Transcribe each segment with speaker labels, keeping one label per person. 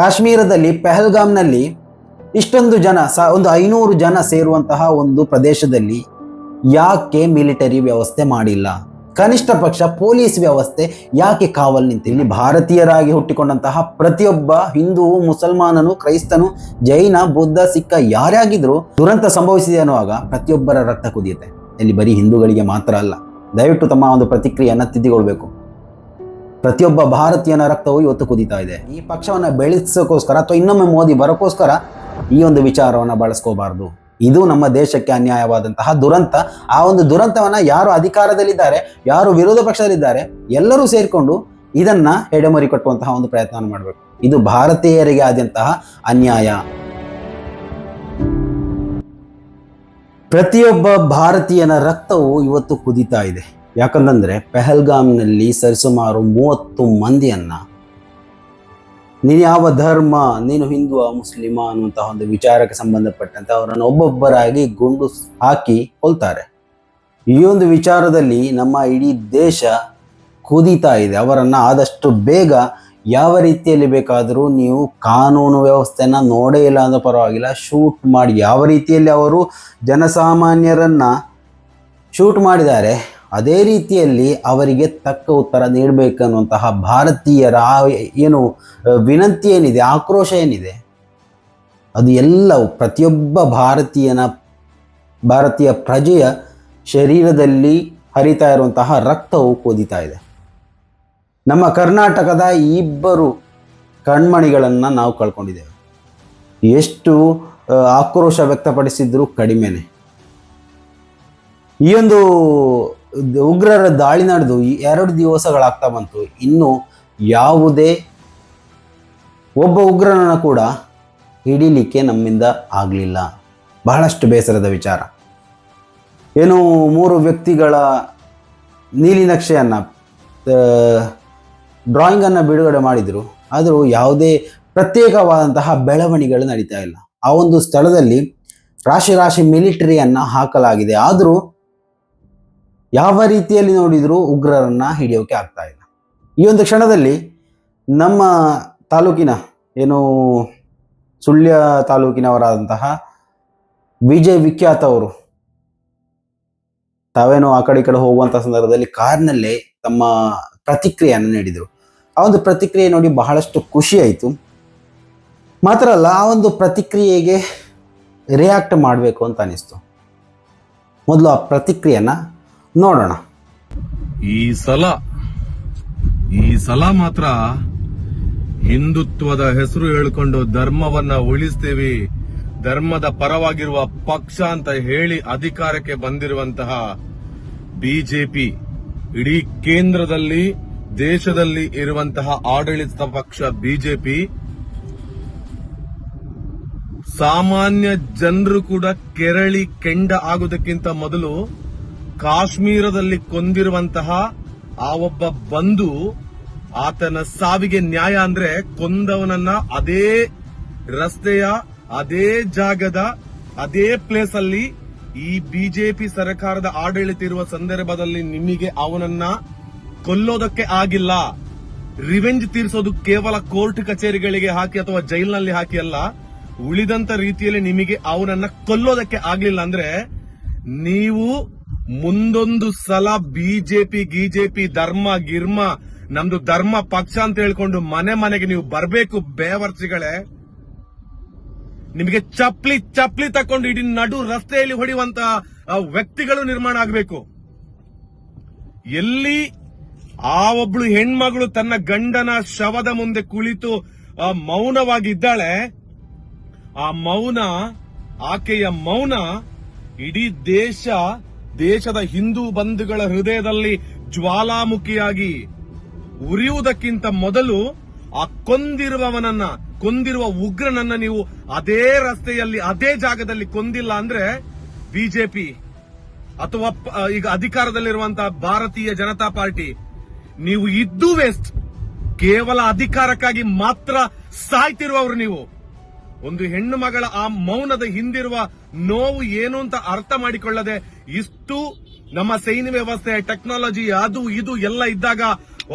Speaker 1: ಕಾಶ್ಮೀರದಲ್ಲಿ ಪೆಹಲ್ಗಾಮ್ನಲ್ಲಿ ಇಷ್ಟೊಂದು ಜನ ಸ, ಒಂದು ಐನೂರು ಜನ ಸೇರುವಂತಹ ಒಂದು ಪ್ರದೇಶದಲ್ಲಿ ಯಾಕೆ ಮಿಲಿಟರಿ ವ್ಯವಸ್ಥೆ ಮಾಡಿಲ್ಲ? ಕನಿಷ್ಠ ಪಕ್ಷ ಪೊಲೀಸ್ ವ್ಯವಸ್ಥೆ ಯಾಕೆ ಕಾವಲ್ ನಿಂತಿಲ್ಲ? ಭಾರತೀಯರಾಗಿ ಹುಟ್ಟಿಕೊಂಡಂತಹ ಪ್ರತಿಯೊಬ್ಬ ಹಿಂದೂ, ಮುಸಲ್ಮಾನನು, ಕ್ರೈಸ್ತನು, ಜೈನ, ಬುದ್ಧ, ಸಿಕ್ಕ ಯಾರ್ಯಾಗಿದ್ರೂ ದುರಂತ ಸಂಭವಿಸಿದೆ ಅನ್ನುವಾಗ ಪ್ರತಿಯೊಬ್ಬರ ರಕ್ತ ಕುದಿಯುತ್ತೆ. ಇಲ್ಲಿ ಬರೀ ಹಿಂದೂಗಳಿಗೆ ಮಾತ್ರ ಅಲ್ಲ, ದಯವಿಟ್ಟು ತಮ್ಮ ಒಂದು ಪ್ರತಿಕ್ರಿಯೆಯನ್ನು ತಿದ್ದಿಕೊಳ್ಬೇಕು. ಪ್ರತಿಯೊಬ್ಬ ಭಾರತೀಯನ ರಕ್ತವು ಇವತ್ತು ಕುದೀತಾ ಇದೆ. ಈ ಪಕ್ಷವನ್ನು ಬೆಳೆಸೋಕ್ಕೋಸ್ಕರ ಅಥವಾ ಇನ್ನೊಮ್ಮೆ ಮೋದಿ ಬರೋಕ್ಕೋಸ್ಕರ ಈ ಒಂದು ವಿಚಾರವನ್ನು ಬಳಸ್ಕೋಬಾರ್ದು. ಇದು ನಮ್ಮ ದೇಶಕ್ಕೆ ಅನ್ಯಾಯವಾದಂತಹ ದುರಂತ. ಆ ಒಂದು ದುರಂತವನ್ನು ಯಾರು ಅಧಿಕಾರದಲ್ಲಿದ್ದಾರೆ, ಯಾರು ವಿರೋಧ ಪಕ್ಷದಲ್ಲಿದ್ದಾರೆ, ಎಲ್ಲರೂ ಸೇರಿಕೊಂಡು ಇದನ್ನ ಎಡೆಮರಿ ಕಟ್ಟುವಂತಹ ಒಂದು ಪ್ರಯತ್ನ ಮಾಡಬೇಕು. ಇದು ಭಾರತೀಯರಿಗೆ ಆದಂತಹ ಅನ್ಯಾಯ. ಪ್ರತಿಯೊಬ್ಬ ಭಾರತೀಯನ ರಕ್ತವು ಇವತ್ತು ಕುದೀತಾ ಇದೆ. ಯಾಕಂತಂದ್ರೆ ಪೆಹಲ್ಗಾಮ್ನಲ್ಲಿ ಸರಿಸುಮಾರು ಮೂವತ್ತು ಮಂದಿಯನ್ನು ನೀನು ಯಾವ ಧರ್ಮ, ನೀನು ಹಿಂದೂ ಮುಸ್ಲಿಮ ಅನ್ನುವಂತಹ ಒಂದು ವಿಚಾರಕ್ಕೆ ಸಂಬಂಧಪಟ್ಟಂತೆ ಅವರನ್ನು ಒಬ್ಬೊಬ್ಬರಾಗಿ ಗುಂಡು ಹಾಕಿ ಕೊಲ್ತಾರೆ. ಈ ಒಂದು ವಿಚಾರದಲ್ಲಿ ನಮ್ಮ ಇಡೀ ದೇಶ ಕುದೀತಾ ಇದೆ. ಅವರನ್ನು ಆದಷ್ಟು ಬೇಗ ಯಾವ ರೀತಿಯಲ್ಲಿ ಬೇಕಾದರೂ ನೀವು ಕಾನೂನು ವ್ಯವಸ್ಥೆನ ನೋಡೇ ಇಲ್ಲ ಅಂದ್ರೆ ಪರವಾಗಿಲ್ಲ, ಶೂಟ್ ಮಾಡಿ ಯಾವ ರೀತಿಯಲ್ಲಿ ಅವರು ಜನಸಾಮಾನ್ಯರನ್ನು ಶೂಟ್ ಮಾಡಿದ್ದಾರೆ ಅದೇ ರೀತಿಯಲ್ಲಿ ಅವರಿಗೆ ತಕ್ಕ ಉತ್ತರ ನೀಡಬೇಕನ್ನುವಂತಹ ಭಾರತೀಯರ ಏನು ವಿನಂತಿ ಏನಿದೆ, ಆಕ್ರೋಶ ಏನಿದೆ, ಅದು ಎಲ್ಲವೂ ಪ್ರತಿಯೊಬ್ಬ ಭಾರತೀಯನ, ಭಾರತೀಯ ಪ್ರಜೆಯ ಶರೀರದಲ್ಲಿ ಹರಿತಾ ಇರುವಂತಹ ರಕ್ತವು ಕುದಿತಾ ಇದೆ. ನಮ್ಮ ಕರ್ನಾಟಕದ ಇಬ್ಬರು ಕಣ್ಮಣಿಗಳನ್ನು ನಾವು ಕಳ್ಕೊಂಡಿದ್ದೇವೆ. ಎಷ್ಟು ಆಕ್ರೋಶ ವ್ಯಕ್ತಪಡಿಸಿದ್ರು ಕಡಿಮೆನೆ. ಈ ಒಂದು ಉಗ್ರರ ದಾಳಿ ನಡೆದು ಎರಡು ದಿವಸಗಳಾಗ್ತಾ ಬಂತು. ಇನ್ನು ಯಾವುದೇ ಒಬ್ಬ ಉಗ್ರನನ್ನು ಕೂಡ ಹಿಡಿಲಿಕ್ಕೆ ನಮ್ಮಿಂದ ಆಗಲಿಲ್ಲ. ಬಹಳಷ್ಟು ಬೇಸರದ ವಿಚಾರ. ಏನು ಮೂರು ವ್ಯಕ್ತಿಗಳ ನೀಲಿ ನಕ್ಷೆಯನ್ನು ಡ್ರಾಯಿಂಗನ್ನು ಬಿಡುಗಡೆ ಮಾಡಿದರು. ಆದರೂ ಯಾವುದೇ ಪ್ರತ್ಯೇಕವಾದಂತಹ ಬೆಳವಣಿಗೆಗಳು ನಡೀತಾ ಇಲ್ಲ. ಆ ಒಂದು ಸ್ಥಳದಲ್ಲಿ ರಾಶಿ ರಾಶಿ ಮಿಲಿಟರಿಯನ್ನು ಹಾಕಲಾಗಿದೆ. ಆದರೂ ಯಾವ ರೀತಿಯಲ್ಲಿ ನೋಡಿದರೂ ಉಗ್ರರನ್ನ ಹಿಡಿಯೋಕೆ ಆಗ್ತಾ ಇಲ್ಲ. ಈ ಒಂದು ಕ್ಷಣದಲ್ಲಿ ನಮ್ಮ ತಾಲೂಕಿನ ಏನು ಸುಳ್ಯ ತಾಲೂಕಿನವರಾದಂತಹ ವಿಜಯ್ ವಿಖ್ಯಾತ ಅವರು ತಾವೇನೋ ಆ ಕಡೆ ಈ ಕಡೆ ಹೋಗುವಂಥ ಸಂದರ್ಭದಲ್ಲಿ ಕಾರ್ನಲ್ಲೇ ತಮ್ಮ ಪ್ರತಿಕ್ರಿಯೆಯನ್ನು ನೀಡಿದರು. ಆ ಒಂದು ಪ್ರತಿಕ್ರಿಯೆ ನೋಡಿ ಬಹಳಷ್ಟು ಖುಷಿ ಆಯಿತು. ಮಾತ್ರ ಅಲ್ಲ, ಆ ಒಂದು ಪ್ರತಿಕ್ರಿಯೆಗೆ ರಿಯಾಕ್ಟ್ ಮಾಡಬೇಕು ಅಂತ ಅನಿಸ್ತು. ಮೊದಲು ಆ ಪ್ರತಿಕ್ರಿಯೆನ ನೋಡೋಣ.
Speaker 2: ಈ ಸಲ ಈ ಸಲ ಮಾತ್ರ ಹಿಂದುತ್ವದ ಹೆಸರು ಹೇಳ್ಕೊಂಡು ಧರ್ಮವನ್ನ ಉಳಿಸ್ತೀವಿ, ಧರ್ಮದ ಪರವಾಗಿರುವ ಪಕ್ಷ ಅಂತ ಹೇಳಿ ಅಧಿಕಾರಕ್ಕೆ ಬಂದಿರುವಂತಹ ಬಿಜೆಪಿ. ಇಡೀ ಕೇಂದ್ರದಲ್ಲಿ, ದೇಶದಲ್ಲಿ ಇರುವಂತಹ ಆಡಳಿತ ಪಕ್ಷ ಬಿಜೆಪಿ. ಸಾಮಾನ್ಯ ಜನರು ಕೂಡ ಕೆರಳಿ ಕೆಂಡ ಆಗುವುದಕ್ಕಿಂತ ಮೊದಲು ಕಾಶ್ಮೀರದಲ್ಲಿ ಕೊಂದಿರುವಂತಹ ಆ ಒಬ್ಬ ಬಂಧು, ಆತನ ಸಾವಿಗೆ ನ್ಯಾಯ ಅಂದ್ರೆ ಕೊಂದವನನ್ನ ಅದೇ ರಸ್ತೆಯ, ಅದೇ ಜಾಗದ, ಅದೇ ಪ್ಲೇಸ್ ಅಲ್ಲಿ ಈ ಬಿಜೆಪಿ ಸರ್ಕಾರದ ಆಡಳಿತ ಇರುವ ಸಂದರ್ಭದಲ್ಲಿ ನಿಮಗೆ ಅವನನ್ನ ಕೊಲ್ಲೋದಕ್ಕೆ ಆಗಿಲ್ಲ. ರಿವೆಂಜ್ ತೀರಿಸೋದು ಕೇವಲ ಕೋರ್ಟ್ ಕಚೇರಿಗಳಿಗೆ ಹಾಕಿ ಅಥವಾ ಜೈಲ್ನಲ್ಲಿ ಹಾಕಿ ಅಲ್ಲ. ಉಳಿದಂತ ರೀತಿಯಲ್ಲಿ ನಿಮಗೆ ಅವನನ್ನ ಕೊಲ್ಲೋದಕ್ಕೆ ಆಗ್ಲಿಲ್ಲ ಅಂದ್ರೆ ನೀವು ಮುಂದೊಂದು ಸಲ ಬಿಜೆಪಿ, ಗಿಜೆಪಿ, ಧರ್ಮ, ಗಿರ್ಮ, ನಮ್ದು ಧರ್ಮ ಪಕ್ಷ ಅಂತ ಹೇಳ್ಕೊಂಡು ಮನೆ ಮನೆಗೆ ನೀವು ಬರಬೇಕು ಬೇವರ್ಸಿಗಳೇ ನಿಮಗೆ ಚಪ್ಲಿ ಚಪ್ಲಿ ತಕೊಂಡು ಇಡೀ ನಡು ರಸ್ತೆಯಲ್ಲಿ ಹೊಡೆಯುವಂತ ವ್ಯಕ್ತಿಗಳು ನಿರ್ಮಾಣ ಆಗಬೇಕು. ಎಲ್ಲಿ ಆ ಒಬ್ಳು ಹೆಣ್ಮಗಳು ತನ್ನ ಗಂಡನ ಶವದ ಮುಂದೆ ಕುಳಿತು ಮೌನವಾಗಿದ್ದಾಳೆ, ಆ ಮೌನ, ಆಕೆಯ ಮೌನ ಇಡೀ ದೇಶ ದೇಶದ ಹಿಂದೂ ಬಂಧುಗಳ ಹೃದಯದಲ್ಲಿ ಜ್ವಾಲಾಮುಖಿಯಾಗಿ ಉರಿಯುವುದಕ್ಕಿಂತ ಮೊದಲು ಆ ಕೊಂದಿರುವವನನ್ನ, ಕೊಂದಿರುವ ಉಗ್ರನನ್ನ ನೀವು ಅದೇ ರಸ್ತೆಯಲ್ಲಿ, ಅದೇ ಜಾಗದಲ್ಲಿ ಕೊಂದಿಲ್ಲ ಅಂದ್ರೆ ಬಿಜೆಪಿ ಅಥವಾ ಈಗ ಅಧಿಕಾರದಲ್ಲಿರುವಂತಹ ಭಾರತೀಯ ಜನತಾ ಪಾರ್ಟಿ, ನೀವು ಇದ್ದು ವೇಸ್ಟ್ ಕೇವಲ ಅಧಿಕಾರಕ್ಕಾಗಿ ಮಾತ್ರ ಸಾಯ್ತಿರುವವರು ನೀವು. ಒಂದು ಹೆಣ್ಣು ಮಗಳ ಆ ಮೌನದ ಹಿಂದಿರುವ ನೋವು ಏನು ಅಂತ ಅರ್ಥ ಮಾಡಿಕೊಳ್ಳದೆ ಇಷ್ಟು ನಮ್ಮ ಸೈನ್ಯ ವ್ಯವಸ್ಥೆ ಟೆಕ್ನಾಲಜಿ ಅದು ಇದು ಎಲ್ಲ ಇದ್ದಾಗ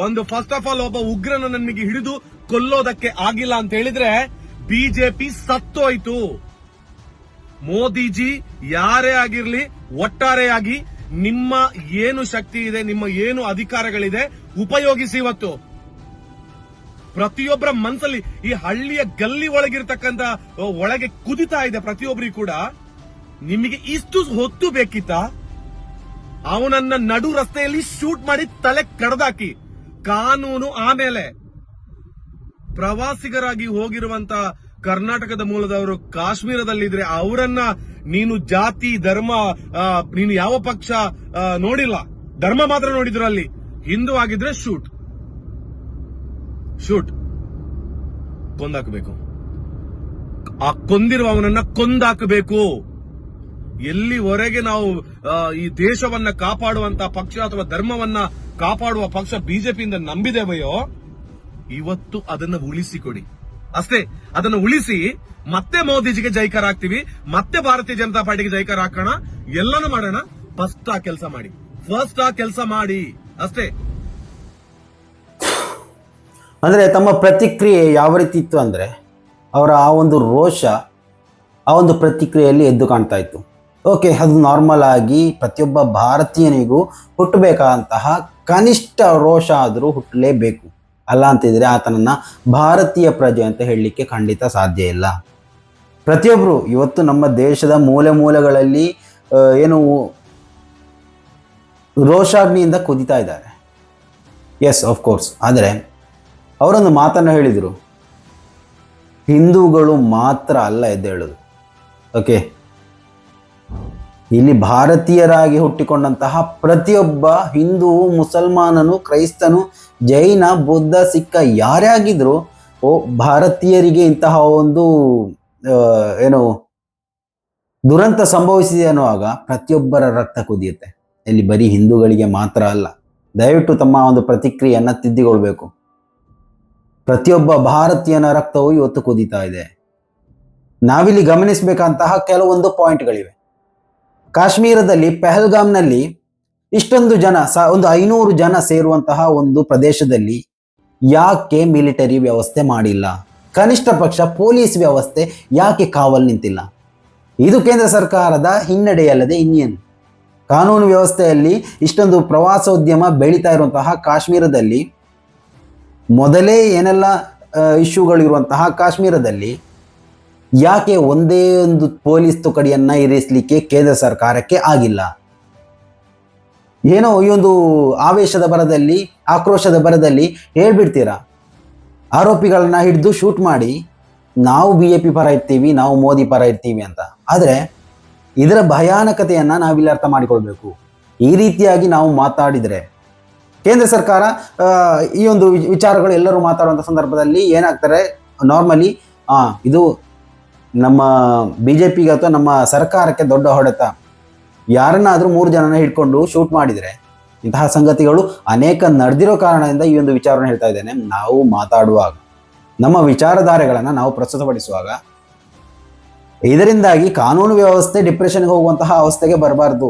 Speaker 2: ಒಂದು ಫಸ್ಟ್ ಆಫ್ ಆಲ್ ಒಬ್ಬ ಉಗ್ರನ ನನಗೆ ಹಿಡಿದು ಕೊಲ್ಲೋದಕ್ಕೆ ಆಗಿಲ್ಲ ಅಂತ ಹೇಳಿದ್ರೆ ಬಿಜೆಪಿ ಸತ್ತೋಯ್ತು ಮೋದಿಜಿ ಯಾರೇ ಆಗಿರ್ಲಿ ಒಟ್ಟಾರೆಯಾಗಿ ನಿಮ್ಮ ಏನು ಶಕ್ತಿ ಇದೆ, ನಿಮ್ಮ ಏನು ಅಧಿಕಾರಗಳಿದೆ ಉಪಯೋಗಿಸಿ ಇವತ್ತು. ಪ್ರತಿಯೊಬ್ಬರ ಮನಸ್ಸಲ್ಲಿ ಈ ಹಳ್ಳಿಯ ಗಲ್ಲಿ ಒಳಗಿರ್ತಕ್ಕಂತ ಒಳಗೆ ಕುದಿತಾ ಇದೆ ಪ್ರತಿಯೊಬ್ಬರಿಗೂ ಕೂಡ. ನಿಮಗೆ ಇಷ್ಟು ಹೊತ್ತು ಬೇಕಿತ್ತ? ಅವನನ್ನ ನಡು ರಸ್ತೆಯಲ್ಲಿ ಶೂಟ್ ಮಾಡಿ ತಲೆ ಕಡ್ದಾಕಿ. ಕಾನೂನು ಆಮೇಲೆ. ಪ್ರವಾಸಿಗರಾಗಿ ಹೋಗಿರುವಂತ ಕರ್ನಾಟಕದ ಮೂಲದವರು ಕಾಶ್ಮೀರದಲ್ಲಿದ್ರೆ ಅವರನ್ನ ನೀನು ಜಾತಿ, ಧರ್ಮ ನೀನು ಯಾವ ಪಕ್ಷ ನೋಡಿಲ್ಲ. ಧರ್ಮ ಮಾತ್ರ ನೋಡಿದ್ರು ಅಲ್ಲಿ. ಹಿಂದೂ ಆಗಿದ್ರೆ ಶೂಟ್. ಶೂಟ್. ಕೊಂದಾಕಬೇಕು. ಆ ಕೊಂದಿರುವವನನ್ನ ಕೊಂದಾಕಬೇಕು. ಎಲ್ಲಿವರೆಗೆ ನಾವು ಈ ದೇಶವನ್ನ ಕಾಪಾಡುವಂತ ಪಕ್ಷ ಅಥವಾ ಧರ್ಮವನ್ನ ಕಾಪಾಡುವ ಪಕ್ಷ ಬಿಜೆಪಿಯಿಂದ ನಂಬಿದೆವೆಯೋ ಇವತ್ತು ಅದನ್ನ ಉಳಿಸಿಕೊಡಿ. ಅಷ್ಟೇ, ಅದನ್ನು ಉಳಿಸಿ ಮತ್ತೆ ಮೋದಿಜಿಗೆ ಜೈಕಾರ ಹಾಕ್ತಿವಿ ಮತ್ತೆ ಭಾರತೀಯ ಜನತಾ ಪಾರ್ಟಿಗೆ ಜೈಕಾರ ಹಾಕೋಣ, ಎಲ್ಲನೂ ಮಾಡೋಣ. ಫಸ್ಟ್ ಆ ಕೆಲಸ ಮಾಡಿ. ಫಸ್ಟ್ ಆ ಕೆಲಸ ಮಾಡಿ. ಅಷ್ಟೇ.
Speaker 1: ಅಂದರೆ ತಮ್ಮ ಪ್ರತಿಕ್ರಿಯೆ ಯಾವ ರೀತಿ ಇತ್ತು ಅಂದರೆ ಅವರ ಆ ಒಂದು ರೋಷ, ಆ ಒಂದು ಪ್ರತಿಕ್ರಿಯೆಯಲ್ಲಿ ಎದ್ದು ಕಾಣ್ತಾ ಇತ್ತು. ಓಕೆ ಅದು ನಾರ್ಮಲ್ ಆಗಿ ಪ್ರತಿಯೊಬ್ಬ ಭಾರತೀಯನಿಗೂ ಹುಟ್ಟಬೇಕಾದಂತಹ ಕನಿಷ್ಠ ರೋಷ ಆದರೂ ಹುಟ್ಟಲೇಬೇಕು. ಅಲ್ಲ ಅಂತಿದ್ರೆ ಆತನನ್ನು ಭಾರತೀಯ ಪ್ರಜೆ ಅಂತ ಹೇಳಲಿಕ್ಕೆ ಖಂಡಿತ ಸಾಧ್ಯ ಇಲ್ಲ. ಪ್ರತಿಯೊಬ್ಬರು ಇವತ್ತು ನಮ್ಮ ದೇಶದ ಮೂಲೆ ಮೂಲೆಗಳಲ್ಲಿ ಏನು ರೋಷಾಗ್ನಿಯಿಂದ ಕುದಿತಾ ಇದ್ದಾರೆ. ಎಸ್ ಆಫ್ ಕೋರ್ಸ್ ಆದರೆ ಅವರೊಂದು ಮಾತನ್ನು ಹೇಳಿದರು. ಹಿಂದೂಗಳು ಮಾತ್ರ ಅಲ್ಲ ಎದ್ದೇಳೋದು. ಓಕೆ ಇಲ್ಲಿ ಭಾರತೀಯರಾಗಿ ಹುಟ್ಟಿಕೊಂಡಂತಹ ಪ್ರತಿಯೊಬ್ಬ ಹಿಂದೂ, ಮುಸಲ್ಮಾನನು, ಕ್ರೈಸ್ತನು, ಜೈನ, ಬುದ್ಧ, ಸಿಕ್ಕ ಯಾರೇ ಆಗಿದ್ರು, ಓ, ಭಾರತೀಯರಿಗೆ ಇಂತಹ ಒಂದು ಏನು ದುರಂತ ಸಂಭವಿಸಿದೆ ಅನ್ನುವಾಗ ಪ್ರತಿಯೊಬ್ಬರ ರಕ್ತ ಕುದಿಯುತ್ತೆ. ಇಲ್ಲಿ ಬರೀ ಹಿಂದೂಗಳಿಗೆ ಮಾತ್ರ ಅಲ್ಲ. ದಯವಿಟ್ಟು ತಮ್ಮ ಒಂದು ಪ್ರತಿಕ್ರಿಯೆಯನ್ನು ತಿದ್ದಿಕೊಳ್ಬೇಕು. ಪ್ರತಿಯೊಬ್ಬ ಭಾರತೀಯನ ರಕ್ತವು ಇವತ್ತು ಕುದೀತಾ ಇದೆ. ನಾವಿಲ್ಲಿ ಗಮನಿಸಬೇಕಂತಹ ಕೆಲವೊಂದು ಪಾಯಿಂಟ್ಗಳಿವೆ. ಕಾಶ್ಮೀರದಲ್ಲಿ ಪೆಹಲ್ಗಾಮ್ನಲ್ಲಿ ಇಷ್ಟೊಂದು ಜನ, ಸ, ಒಂದು ಐನೂರು ಜನ ಸೇರುವಂತಹ ಒಂದು ಪ್ರದೇಶದಲ್ಲಿ ಯಾಕೆ ಮಿಲಿಟರಿ ವ್ಯವಸ್ಥೆ ಮಾಡಿಲ್ಲ? ಕನಿಷ್ಠ ಪಕ್ಷ ಪೊಲೀಸ್ ವ್ಯವಸ್ಥೆ ಯಾಕೆ ಕಾವಲು ನಿಂತಿಲ್ಲ? ಇದು ಕೇಂದ್ರ ಸರ್ಕಾರದ ಹಿನ್ನಡೆಯಲ್ಲದೆ ಇನ್ನೇನು? ಕಾನೂನು ವ್ಯವಸ್ಥೆಯಲ್ಲಿ ಇಷ್ಟೊಂದು ಪ್ರವಾಸೋದ್ಯಮ ಬೆಳೀತಾ ಇರುವಂತಹ ಕಾಶ್ಮೀರದಲ್ಲಿ ಮೊದಲೇ ಏನೆಲ್ಲ ಇಶ್ಯೂಗಳಿರುವಂತಹ ಕಾಶ್ಮೀರದಲ್ಲಿ ಯಾಕೆ ಒಂದೇ ಒಂದು ಪೊಲೀಸ್ ತುಕಡಿಯನ್ನು ಇರಿಸಲಿಕ್ಕೆ ಕೇಂದ್ರ ಸರ್ಕಾರಕ್ಕೆ ಆಗಿಲ್ಲ? ಏನೋ ಈ ಒಂದು ಆವೇಶದ ಬರದಲ್ಲಿ ಆಕ್ರೋಶದ ಬರದಲ್ಲಿ ಹೇಳ್ಬಿಡ್ತೀರಾ? ಆರೋಪಿಗಳನ್ನ ಹಿಡಿದು ಶೂಟ್ ಮಾಡಿ, ನಾವು ಬಿ ಎ ಪಿ ಪರ ಇರ್ತೀವಿ, ನಾವು ಮೋದಿ ಪರ ಇರ್ತೀವಿ ಅಂತ. ಆದರೆ ಇದರ ಭಯಾನಕತೆಯನ್ನು ನಾವಿಲ್ಲಿ ಅರ್ಥ ಮಾಡಿಕೊಳ್ಬೇಕು. ಈ ರೀತಿಯಾಗಿ ನಾವು ಮಾತಾಡಿದರೆ ಕೇಂದ್ರ ಸರ್ಕಾರ ಈ ಒಂದು ವಿಚಾರಗಳು ಎಲ್ಲರೂ ಮಾತಾಡುವಂಥ ಸಂದರ್ಭದಲ್ಲಿ ಏನಾಗ್ತಾರೆ? ನಾರ್ಮಲಿ ಇದು ನಮ್ಮ ಬಿ ಜೆ ಪಿಗೆ ಅಥವಾ ನಮ್ಮ ಸರ್ಕಾರಕ್ಕೆ ದೊಡ್ಡ ಹೊಡೆತ. ಯಾರನ್ನಾದರೂ ಮೂರು ಜನನ ಹಿಡ್ಕೊಂಡು ಶೂಟ್ ಮಾಡಿದರೆ ಇಂತಹ ಸಂಗತಿಗಳು ಅನೇಕ ನಡೆದಿರೋ ಕಾರಣದಿಂದ ಈ ಒಂದು ವಿಚಾರವನ್ನು ಹೇಳ್ತಾ ಇದ್ದೇನೆ. ನಾವು ಮಾತಾಡುವಾಗ, ನಮ್ಮ ವಿಚಾರಧಾರೆಗಳನ್ನು ನಾವು ಪ್ರಸ್ತುತಪಡಿಸುವಾಗ, ಇದರಿಂದಾಗಿ ಕಾನೂನು ವ್ಯವಸ್ಥೆ ಡಿಪ್ರೆಷನ್ಗೆ ಹೋಗುವಂತಹ ಅವಸ್ಥೆಗೆ ಬರಬಾರ್ದು.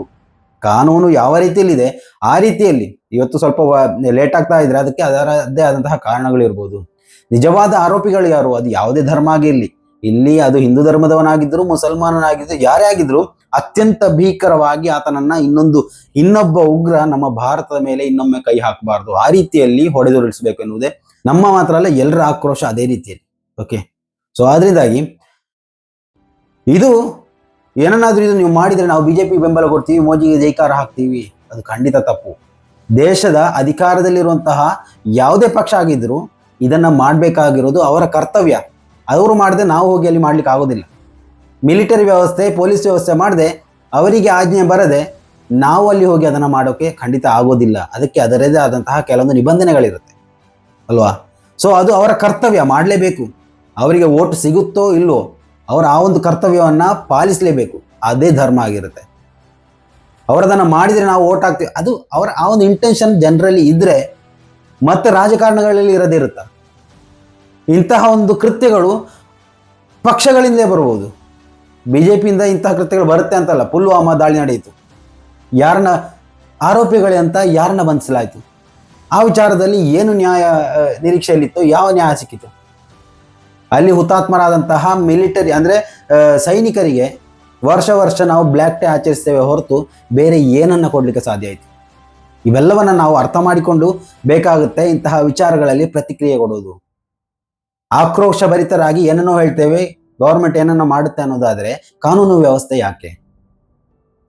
Speaker 1: ಕಾನೂನು ಯಾವ ರೀತಿಯಲ್ಲಿದೆ, ಆ ರೀತಿಯಲ್ಲಿ ಇವತ್ತು ಸ್ವಲ್ಪ ಲೇಟ್ ಆಗ್ತಾ ಇದ್ರೆ ಅದಕ್ಕೆ ಅದರದ್ದೇ ಆದಂತಹ ಕಾರಣಗಳಿರ್ಬೋದು ನಿಜವಾದ ಆರೋಪಿಗಳು ಯಾರು? ಅದು ಯಾವುದೇ ಧರ್ಮ ಆಗಿರಲಿ ಇಲ್ಲಿ ಅದು ಹಿಂದೂ ಧರ್ಮದವನಾಗಿದ್ದರು ಮುಸಲ್ಮಾನನಾಗಿದ್ದರು ಯಾರೇ ಆಗಿದ್ರು ಅತ್ಯಂತ ಭೀಕರವಾಗಿ ಆತನನ್ನ ಇನ್ನೊಂದು, ಇನ್ನೊಬ್ಬ ಉಗ್ರ ನಮ್ಮ ಭಾರತದ ಮೇಲೆ ಇನ್ನೊಮ್ಮೆ ಕೈ ಹಾಕಬಾರ್ದು. ಆ ರೀತಿಯಲ್ಲಿ ಹೊಡೆದುರುಳಿಸಬೇಕು ಎನ್ನುವುದೇ ನಮ್ಮ ಮಾತ್ರ ಅಲ್ಲ, ಎಲ್ಲರ ಆಕ್ರೋಶ ಅದೇ ರೀತಿಯಲ್ಲಿ. ಓಕೆ ಸೊ ಆದ್ರಿಂದಾಗಿ ಇದು ಏನನ್ನಾದ್ರೂ ಇದು ನೀವು ಮಾಡಿದ್ರೆ ನಾವು ಬಿಜೆಪಿ ಬೆಂಬಲ ಕೊಡ್ತೀವಿ, ಮೋದಿಗೆ ಜೈಕಾರ ಹಾಕ್ತೀವಿ. ಅದು ಖಂಡಿತ ತಪ್ಪು. ದೇಶದ ಅಧಿಕಾರದಲ್ಲಿರುವಂತಹ ಯಾವುದೇ ಪಕ್ಷ ಆಗಿದ್ದರೂ ಇದನ್ನ ಮಾಡಬೇಕಾಗಿರೋದು ಅವರ ಕರ್ತವ್ಯ. ಅವರು ಮಾಡದೆ ನಾವು ಹೋಗಿ ಅಲ್ಲಿ ಮಾಡ್ಲಿಕ್ಕೆ ಆಗೋದಿಲ್ಲ. ಮಿಲಿಟರಿ ವ್ಯವಸ್ಥೆ ಪೊಲೀಸ್ ವ್ಯವಸ್ಥೆ ಮಾಡದೆ, ಅವರಿಗೆ ಆಜ್ಞೆ ಬರದೆ ನಾವು ಅಲ್ಲಿ ಹೋಗಿ ಅದನ್ನು ಮಾಡೋಕೆ ಖಂಡಿತ ಆಗೋದಿಲ್ಲ. ಅದಕ್ಕೆ ಅದರದೇ ಆದಂತಹ ಕೆಲವೊಂದು ನಿಬಂಧನೆಗಳಿರುತ್ತೆ. ಅಲ್ವಾ? ಸೊ ಅದು ಅವರ ಕರ್ತವ್ಯ. ಮಾಡಲೇಬೇಕು. ಅವರಿಗೆ ಓಟ್ ಸಿಗುತ್ತೋ ಇಲ್ವೋ? ಅವರ ಆ ಒಂದು ಕರ್ತವ್ಯವನ್ನು ಪಾಲಿಸಲೇಬೇಕು. ಅದೇ ಧರ್ಮ ಆಗಿರುತ್ತೆ. ಅವರದನ್ನು ಮಾಡಿದರೆ ನಾವು ಓಟ್ ಹಾಕ್ತೀವಿ. ಅದು ಅವರ ಆ ಒಂದು ಇಂಟೆನ್ಷನ್ ಜನರಲ್ಲಿ ಇದ್ದರೆ ಮತ್ತೆ ರಾಜಕಾರಣಗಳಲ್ಲಿ ಇರದೇ ಇರುತ್ತ? ಇಂತಹ ಒಂದು ಕೃತ್ಯಗಳು ಪಕ್ಷಗಳಿಂದ ಬರ್ಬೋದು. ಬಿ ಜೆ ಪಿಯಿಂದ ಇಂತಹ ಕೃತ್ಯಗಳು ಬರುತ್ತೆ ಅಂತಲ್ಲ, ಪುಲ್ವಾಮಾ ದಾಳಿ ನಡೆಯಿತು. ಯಾರನ್ನ ಆರೋಪಿಗಳೇ ಅಂತ ಯಾರನ್ನ ಬಂಧಿಸಲಾಯಿತು? ಆ ವಿಚಾರದಲ್ಲಿ ಏನು ನ್ಯಾಯ ನಿರೀಕ್ಷೆಯಲ್ಲಿತ್ತು, ಯಾವ ನ್ಯಾಯ ಸಿಕ್ಕಿತು ಅಲ್ಲಿ ಹುತಾತ್ಮರಾದಂತಹ ಮಿಲಿಟರಿ ಅಂದರೆ ಸೈನಿಕರಿಗೆ ವರ್ಷ ವರ್ಷ ನಾವು ಬ್ಲ್ಯಾಕ್ ಡೇ ಆಚರಿಸ್ತೇವೆ ಹೊರತು ಬೇರೆ ಏನನ್ನು ಕೊಡಲಿಕ್ಕೆ ಸಾಧ್ಯ ಆಯಿತು. ಇವೆಲ್ಲವನ್ನು ನಾವು ಅರ್ಥ ಮಾಡಿಕೊಂಡು ಬೇಕಾಗುತ್ತೆ ಇಂತಹ ವಿಚಾರಗಳಲ್ಲಿ ಪ್ರತಿಕ್ರಿಯೆ ಕೊಡೋದು ಆಕ್ರೋಶ ಭರಿತರಾಗಿ ಏನನ್ನೋ ಹೇಳ್ತೇವೆ? ಗೌರ್ಮೆಂಟ್ ಏನನ್ನೋ ಮಾಡುತ್ತೆ ಅನ್ನೋದಾದರೆ ಕಾನೂನು ವ್ಯವಸ್ಥೆ ಯಾಕೆ?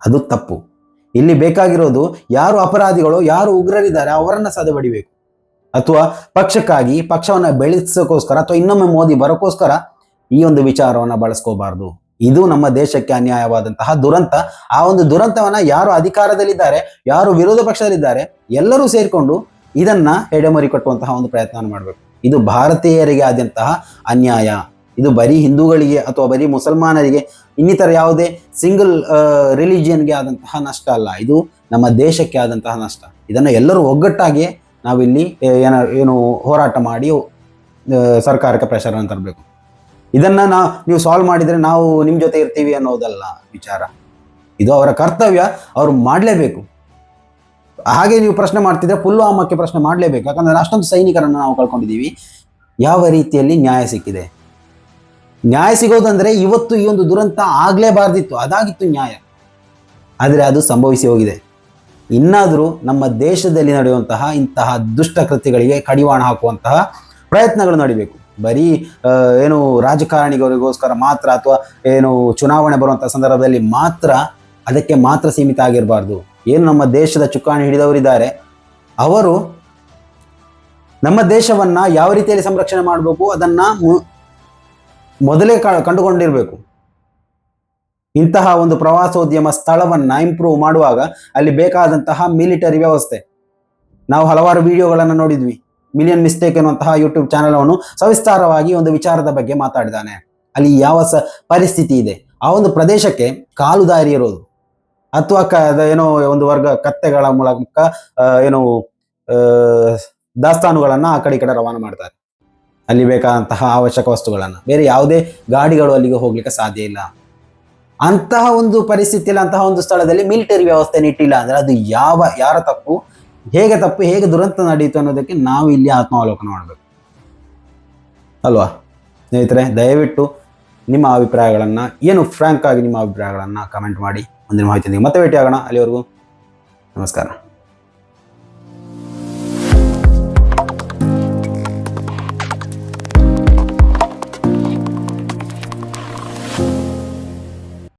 Speaker 1: ಅದು ತಪ್ಪು. ಇಲ್ಲಿ ಬೇಕಾಗಿರೋದು ಯಾರು ಅಪರಾಧಿಗಳು, ಯಾರು ಉಗ್ರರಿದ್ದಾರೆ ಅವರನ್ನು ಸದೆ ಬಡಿಬೇಕು ಅಥವಾ ಪಕ್ಷಕ್ಕಾಗಿ ಪಕ್ಷವನ್ನು ಬೆಳೆಸೋಕ್ಕೋಸ್ಕರ ಅಥವಾ ಇನ್ನೊಮ್ಮೆ ಮೋದಿ ಬರೋಕ್ಕೋಸ್ಕರ ಈ ಒಂದು ವಿಚಾರವನ್ನು ಬಳಸ್ಕೋಬಾರ್ದು. ಇದು ನಮ್ಮ ದೇಶಕ್ಕೆ ಅನ್ಯಾಯವಾದಂತಹ ದುರಂತ. ಆ ಒಂದು ದುರಂತವನ್ನ ಯಾರು ಅಧಿಕಾರದಲ್ಲಿದ್ದಾರೆ, ಯಾರು ವಿರೋಧ ಪಕ್ಷದಲ್ಲಿದ್ದಾರೆ, ಎಲ್ಲರೂ ಸೇರಿಕೊಂಡು ಇದನ್ನ ಎಡೆಮರಿ ಕಟ್ಟುವಂತಹ ಒಂದು ಪ್ರಯತ್ನ ಮಾಡಬೇಕು. ಇದು ಭಾರತೀಯರಿಗೆ ಆದಂತಹ ಅನ್ಯಾಯ. ಇದು ಬರೀ ಹಿಂದೂಗಳಿಗೆ ಅಥವಾ ಬರೀ ಮುಸಲ್ಮಾನರಿಗೆ, ಇನ್ನಿತರ ಯಾವುದೇ ಸಿಂಗಲ್ ರಿಲಿಜಿಯನ್ಗೆ ಆದಂತಹ ನಷ್ಟ ಅಲ್ಲ. ಇದು ನಮ್ಮ ದೇಶಕ್ಕೆ ಆದಂತಹ ನಷ್ಟ. ಇದನ್ನು ಎಲ್ಲರೂ ಒಗ್ಗಟ್ಟಾಗಿ ನಾವಿಲ್ಲಿ ಏನ, ಏನು ಹೋರಾಟ ಮಾಡಿ ಸರ್ಕಾರಕ್ಕೆ ಸರ್ಕಾರಕ್ಕೆ ಪ್ರೆಷರನ್ನು ತರಬೇಕು. ಇದನ್ನ ನಾ, ನೀವು ಸಾಲ್ವ್ ಮಾಡಿದ್ರೆ ನಾವು ನಿಮ್ಮ ಜೊತೆ ಇರ್ತೀವಿ ಅನ್ನೋದಲ್ಲ ವಿಚಾರ. ಇದು ಅವರ ಕರ್ತವ್ಯ, ಅವರು ಮಾಡಲೇಬೇಕು. ಹಾಗೆ ನೀವು ಪ್ರಶ್ನೆ ಮಾಡ್ತಿದ್ರೆ ಪುಲ್ವಾಮಕ್ಕೆ ಪ್ರಶ್ನೆ ಮಾಡಲೇಬೇಕು. ಯಾಕಂದ್ರೆ ಅಷ್ಟೊಂದು ಸೈನಿಕರನ್ನು ನಾವು ಕಳ್ಕೊಂಡಿದ್ದೀವಿ. ಯಾವ ರೀತಿಯಲ್ಲಿ ನ್ಯಾಯ ಸಿಕ್ಕಿದೆ? ನ್ಯಾಯ ಸಿಗೋದಂದ್ರೆ ಇವತ್ತು ಈ ಒಂದು ದುರಂತ ಆಗ್ಲೇಬಾರ್ದಿತ್ತು. ಅದಾಗಿತ್ತು ನ್ಯಾಯ. ಆದರೆ ಅದು ಸಂಭವಿಸಿ ಹೋಗಿದೆ. ಇನ್ನಾದರೂ ನಮ್ಮ ದೇಶದಲ್ಲಿ ನಡೆಯುವಂತಹ ಇಂತಹ ದುಷ್ಟ ಕೃತಿಗಳಿಗೆ ಕಡಿವಾಣ ಹಾಕುವಂತಹ ಪ್ರಯತ್ನಗಳು ನಡಿಬೇಕು. ಬರೀ ಏನು ರಾಜಕಾರಣಿಗಳಿಗೋಸ್ಕರ ಮಾತ್ರ ಅಥವಾ ಏನು ಚುನಾವಣೆ ಬರುವಂತಹ ಸಂದರ್ಭದಲ್ಲಿ ಮಾತ್ರ ಅದಕ್ಕೆ ಮಾತ್ರ ಸೀಮಿತ ಆಗಿರಬಾರ್ದು. ಏನು ನಮ್ಮ ದೇಶದ ಚುಕ್ಕಾಣಿ ಹಿಡಿದವರಿದ್ದಾರೆ, ಅವರು ನಮ್ಮ ದೇಶವನ್ನ ಯಾವ ರೀತಿಯಲ್ಲಿ ಸಂರಕ್ಷಣೆ ಮಾಡಬೇಕು, ಅದನ್ನ ಮೊದಲೇ ಕಂಡುಕೊಂಡಿರ್ಬೇಕು. ಇಂತಹ ಒಂದು ಪ್ರವಾಸೋದ್ಯಮ ಸ್ಥಳವನ್ನ ಇಂಪ್ರೂವ್ ಮಾಡುವಾಗ ಅಲ್ಲಿ ಬೇಕಾದಂತಹ ಮಿಲಿಟರಿ ವ್ಯವಸ್ಥೆ. ನಾವು ಹಲವಾರು ವಿಡಿಯೋಗಳನ್ನು ನೋಡಿದ್ವಿ. ಮಿಲಿಯನ್ ಮಿಸ್ಟೇಕ್ ಎನ್ನುವಂತಹ ಯೂಟ್ಯೂಬ್ ಚಾನೆಲ್ ಅವನು ಸವಿಸ್ತಾರವಾಗಿ ಒಂದು ವಿಚಾರದ ಬಗ್ಗೆ ಮಾತಾಡಿದ್ದಾನೆ ಅಲ್ಲಿ ಯಾವ ಸ ಪರಿಸ್ಥಿತಿ ಇದೆ? ಆ ಒಂದು ಪ್ರದೇಶಕ್ಕೆ ಕಾಲು ದಾರಿ ಇರೋದು. ಅಥವಾ ಕ ಏನೋ ಒಂದು ವರ್ಗ ಕತ್ತೆಗಳ ಮೂಲಕ ಏನು ದಾಸ್ತಾನುಗಳನ್ನ ಆ ಕಡೆ ಈ ಕಡೆ ರವಾನೆ ಮಾಡ್ತಾರೆ. ಅಲ್ಲಿ ಬೇಕಾದಂತಹ ಅವಶ್ಯಕ ವಸ್ತುಗಳನ್ನು. ಬೇರೆ ಯಾವುದೇ ಗಾಡಿಗಳು ಅಲ್ಲಿಗೆ ಹೋಗ್ಲಿಕ್ಕೆ ಸಾಧ್ಯ ಇಲ್ಲ. ಅಂತಹ ಒಂದು ಪರಿಸ್ಥಿತಿಯಲ್ಲಿ, ಅಂತಹ ಒಂದು ಸ್ಥಳದಲ್ಲಿ ಮಿಲಿಟರಿ ವ್ಯವಸ್ಥೆ ಇಟ್ಟಿಲ್ಲ ಅಂದ್ರೆ ಅದು ಯಾವ, ಯಾರ ತಪ್ಪು, ಹೇಗೆ ತಪ್ಪು, ಹೇಗೆ ದುರಂತ ನಡೆಯಿತು ಅನ್ನೋದಕ್ಕೆ ನಾವು ಇಲ್ಲಿ ಆತ್ಮಾವಲೋಕನ ಮಾಡಬೇಕು. ಅಲ್ವಾ? ಸ್ನೇಹಿತರೆ, ದಯವಿಟ್ಟು ನಿಮ್ಮ ಅಭಿಪ್ರಾಯಗಳನ್ನು, ಏನು ಫ್ರ್ಯಾಂಕ್ ಆಗಿ ನಿಮ್ಮ ಅಭಿಪ್ರಾಯಗಳನ್ನು ಕಮೆಂಟ್ ಮಾಡಿ. ಮುಂದಿನ ಮಾಹಿತಿ ಮತ್ತೆ ಭೇಟಿ ಆಗೋಣ ಅಲ್ಲಿವರೆಗೂ ನಮಸ್ಕಾರ.